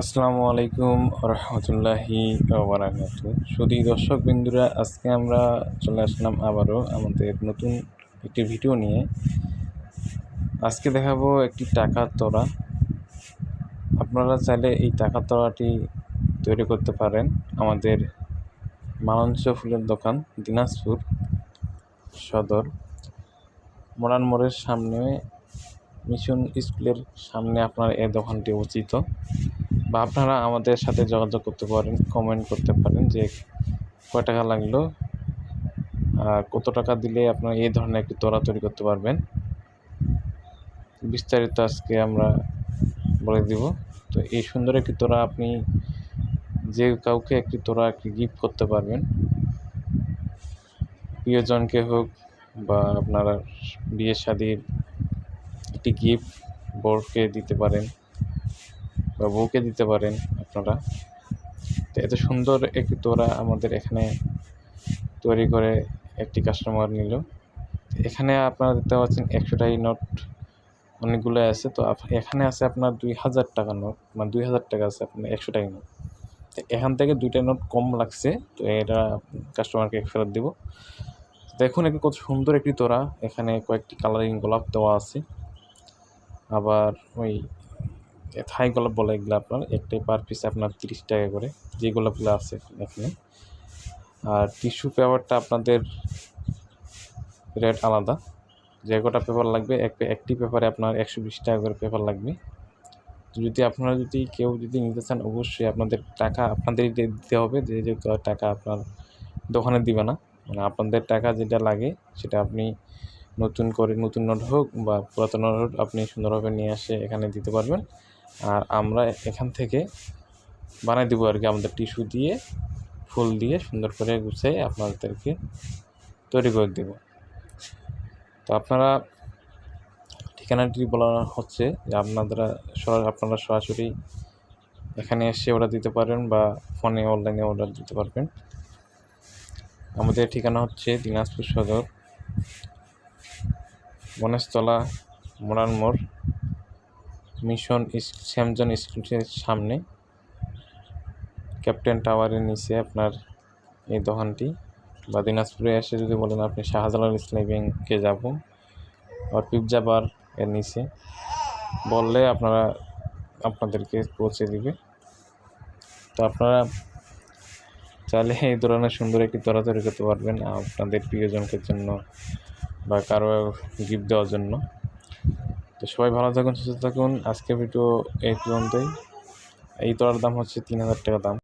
আসসালামু আলাইকুম রহমতুল্লাহি বারাকাত শুধু দর্শক বিন্দুরা, আজকে আমরা চলে আসলাম আবারও আমাদের নতুন একটি ভিডিও নিয়ে। আজকে দেখাবো একটি টাকার তোড়া আপনারা চাইলে এই টাকার তোড়াটি তৈরি করতে পারেন। আমাদের মালঞ্চ ফুলের দোকান, দিনাজপুর সদর। মোড়ান মোড়ের সামনে, মিশন স্কুলের সামনে আপনার এই দোকানটি উচিত বা আপনারা আমাদের সাথে যোগাযোগ করতে পারেন কমেন্ট করতে পারেন যে কয় টাকা লাগল আর কত টাকা দিলে আপনারা এই ধরনের একটি তোড়া তৈরি করতে পারবেন। বিস্তারিত আজকে আমরা বলে দিব। তো এই সুন্দর একটি তোড়া আপনি যে কাউকে একটি তোড়া, একটি গিফট করতে পারবেন, প্রিয়জনকে হোক বা আপনারা বিয়ে শাদির একটি গিফট বরকে দিতে পারেন। বা বউকে দিতে পারেন আপনারা। তো এত সুন্দর একটি তোড়া আমাদের এখানে তৈরি করে একটি কাস্টমার নিল। এখানে আপনারা দেখতে পাচ্ছেন একশো টাকা নোট অনেকগুলো আছে। তো এখানে আছে আপনার দুই হাজার টাকা নোট মানে দুই হাজার টাকা আছে আপনার একশো টাকা নোট তো এখান থেকে দুইটা নোট কম লাগছে, তো এটা কাস্টমারকে ফেরত দিব। দেখুন একটি কত সুন্দর একটি তোড়া। এখানে কয়েকটি কালারিং গোলাপ দেওয়া আছে। আবার ওই থাই গোলাপ বলে এগুলো আপনার একটাই পার পিস আপনার তিরিশ টাকা করে, যে গোলাপগুলো আছে এখানে। আর টিস্যু পেপারটা আপনাদের রেট আলাদা। যে কটা পেপার লাগবে, এক একটি পেপারে আপনার একশো বিশ টাকা করে পেপার লাগবে। যদি আপনারা যদি কেউ যদি নিতে চান, অবশ্যই আপনাদের টাকা আপনাদেরই দিতে হবে, যে যে টাকা আপনার দোকানে দিবে না। মানে আপনাদের টাকা যেটা লাগে, সেটা আপনি নতুন করে, নতুন নোট হোক বা পুরাতন নোট আপনি সুন্দরভাবে নিয়ে আসে এখানে দিতে পারবেন। আর আমরা এখান থেকে বানাই দেবো আর কি আমাদের টিস্যু দিয়ে, ফুল দিয়ে সুন্দর করে গুছিয়ে আপনাদেরকে তৈরি করে দেব। তো আপনারা ঠিকানাটি বলা হচ্ছে যে আপনারা আপনারা সরাসরি এখানে এসে অর্ডার দিতে পারেন বা ফোনে অনলাইনে অর্ডার দিতে পারবেন। আমাদের ঠিকানা হচ্ছে দিনাজপুর সদর গণেশতলা মোড়ান মোড় মিশন স্যামজন স্কুলের সামনে। ক্যাপ্টেন টাওয়ারের নিচে আপনার এই দোকানটি বা দিনাজপুরে এসে যদি বলেন আপনি শাহজালাল ইসলামী ব্যাংকে যাব আর পিৎজা বার এর নিচে, বললে আপনারা আপনাদেরকে পৌঁছে দিবে। তো আপনারা চাইলে এই ধরনের সুন্দর একটি তোরা তৈরি করতে পারবেন আপনাদের প্রিয়জনকের জন্য বা কারও গিফট দেওয়ার জন্য। তো সবাই ভালো থাকুন, সুস্থ থাকুন। আজকে ভিডিও এই পর্যন্তই। এই তোলার দাম হচ্ছে তিন হাজার টাকা দাম।